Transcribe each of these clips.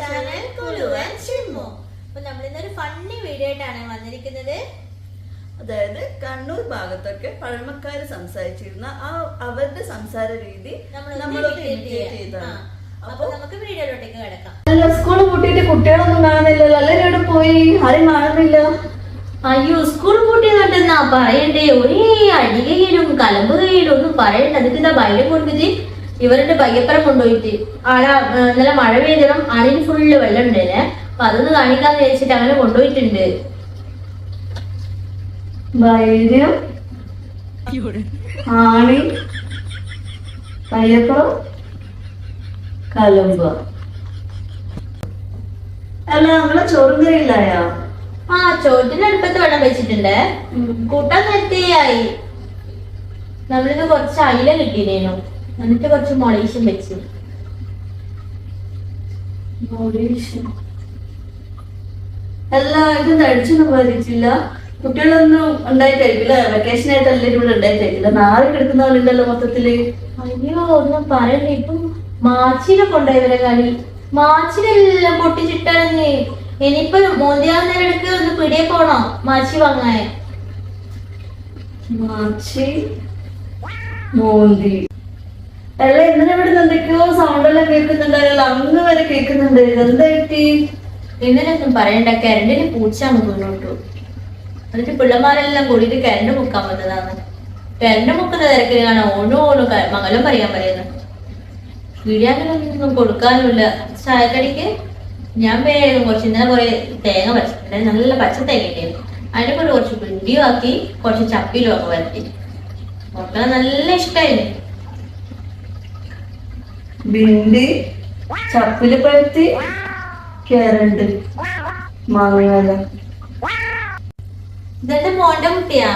Channel funny video ആയിട്ടാണ് വന്നിരിക്കുന്നത്. അതായത് കണ്ണൂർ ഭാഗത്തൊക്കെ പഴമക്കാര് സംസാരിച്ചിരുന്ന ആ അവരുടെ സംസാര രീതി നമ്മളൊക്കെ ഇമിറ്റേറ്റ് ചെയ്തതാണ് നമുക്ക് സ്കൂൾ പൂട്ടിയിട്ട് കുട്ടികളൊന്നും കാണുന്നില്ലല്ലോ. അല്ല ഇവിടെ പോയി? ആരും കാണുന്നില്ല. അയ്യോ സ്കൂൾ പൂട്ടിയതുണ്ടെന്നാ പറയണ്ടേ? ഒരേ അടികയിലും കലമ്പുകയിലും ഒന്നും പറയണ്ട. അതിന് ഇതാ ഭയം കൊടുത്തിട്ട് ഇവരുടെ ബയ്യപ്പുറം കൊണ്ടുപോയിട്ട് ആടെ നല്ല ഇന്നലെ മഴ പെയ്തണം ആടിന് ഫുള്ള് വെള്ളം ഉണ്ടേനെ അപ്പൊ അതൊന്ന് കാണിക്കാന്ന് വിചാരിച്ചിട്ട് അങ്ങനെ കൊണ്ടുപോയിട്ടുണ്ട്. വൈദ്യം. ആണി പയ്യപ്പുറം കലമ്പ. അല്ല നമ്മളെ ചോറും കറിയില്ലായോ ആ ചോറ്റിന്റെ അടുപ്പത്ത് വെള്ളം വെച്ചിട്ടുണ്ട്. കൂട്ടാൻ നേരത്തെയായി. നമ്മളിത് കുറച്ച് അയില കിട്ടിയിരുന്നു എന്നിട്ട് കുറച്ച് മൊളേഷ്യം വെച്ചു. അല്ല ഇത് തടിച്ചൊന്നും ബാധിച്ചില്ല കുട്ടികളൊന്നും ഉണ്ടായിട്ടായിരിക്കില്ല വെക്കേഷൻ ആയിട്ട് എല്ലാവരും ഇവിടെ ഉണ്ടായിട്ടായിരിക്കില്ല നാളെ കിടക്കുന്നവരുണ്ടല്ലോ മൊത്തത്തിൽ. അയ്യോ ഒന്നും പറയണ്ട. ഇപ്പൊ മാച്ചിനെ കൊണ്ടുപോയവരെ കളി മാച്ചിനെല്ലാം പൊട്ടിച്ചിട്ടറിഞ്ഞ് ഇനിയിപ്പൊ മോന്തിയാകുന്നവരടുക്ക് ഒന്ന് പിടിയെ പോണോ മാച്ചി വാങ്ങാൻ. മാച്ചി. മോന്തി. അല്ല? ഇന്നലെ ഇവിടെ എന്തൊക്കെയോ സൗണ്ട് എല്ലാം കേൾക്കുന്നുണ്ടായല്ലോ അങ്ങ് വരെ കേൾക്കുന്നുണ്ട്. എന്താ പറ്റി? ഇന്നലെ ഒന്നും പറയണ്ട. കരണ്ടിന് പൂച്ചാണ് മുന്നോട്ടു. എന്നിട്ട് പിള്ളമാരെല്ലാം കൂടിയിട്ട് കരണ്ട് മുക്കാൻ വന്നതാണ്. കരണ്ട് മുക്കുന്ന തിരക്കിലാണ് ഓണോ ഓണോ മംഗലം പറയാൻ പറയുന്നത് വീഡിയാനൊന്നും കൊടുക്കാനുമില്ല. ചായക്കടിക്ക് ഞാൻ വേഗം കുറച്ച് ഇന്നലെ കുറെ തേങ്ങ പറിച്ചിട്ടുണ്ട് നല്ല പച്ച തേങ്ങ ഉണ്ടായിരുന്നു അതിനെ കൊണ്ട് കുറച്ച് പിണ്ടിയും ആക്കി കുറച്ച് ചപ്പിലും ഒക്കെ വരട്ടി. മക്കളെ നല്ല ഇഷ്ടമായിരുന്നു ബിണ്ടി ചപ്പിൽ പഴുത്തി കേരണ്ട് മാങ്ങാല. ഇതെന്റെ മോന്റെ കുട്ടിയാ?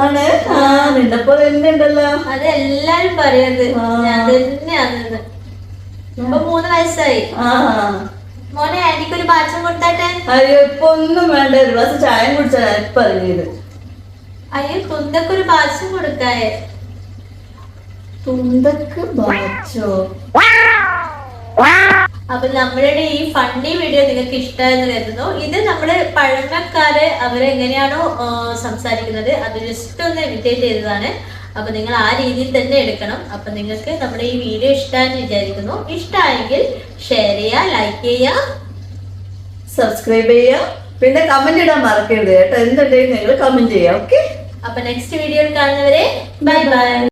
ആണ്. ആ നിന്റെ പോലെ തന്നെ ഉണ്ടല്ലോ. അതെല്ലാരും പറയത് തന്നെയാണെന്ന് ഇപ്പൊ മൂന്ന് വയസ്സായി. മോനെ എനിക്കൊരു പാചകം കൊടുത്താട്ടെ? അയ്യോ ഇപ്പൊ ഒന്നും വേണ്ട. ഒരു ഗ്ലാസ് ചായ കുടിച്ചാൽ ഇപ്പൊ അറിഞ്ഞത് അയ്യോ കുന്തൊക്കെ ഒരു പാചകം കൊടുക്കായേ? തുന്തക്ക് ബാച്ചോ അപ്പൊ നമ്മളുടെ ഈ ഫണ്ണി വീഡിയോ നിങ്ങൾക്ക് ഇഷ്ടമായെന്ന് കരുതുന്നു. ഇത് നമ്മൾ പഴമക്കാര് അവരെങ്ങനെയാണോ സംസാരിക്കുന്നത്. അത് ജസ്റ്റ് ഒന്ന് ഇമിറ്റേറ്റ് ചെയ്തതാണ്. അപ്പൊ നിങ്ങൾ ആ രീതിയിൽ തന്നെ എടുക്കണം. അപ്പൊ നിങ്ങൾക്ക് നമ്മുടെ ഈ വീഡിയോ ഇഷ്ടമായെന്ന് വിചാരിക്കുന്നു. ഇഷ്ടമായെങ്കിൽ ഷെയർ ചെയ്യുക ലൈക്ക് ചെയ്യുക സബ്സ്ക്രൈബ് ചെയ്യുക പിന്നെ കമന്റ് ഇടാൻ മറക്കരുത് കേട്ടോ. എന്തുണ്ടെങ്കിലും നിങ്ങൾ കമന്റ് ചെയ്യാം ഓക്കെ അപ്പൊ നെക്സ്റ്റ് വീഡിയോയിൽ കാണുന്നവരെ ബൈ ബൈ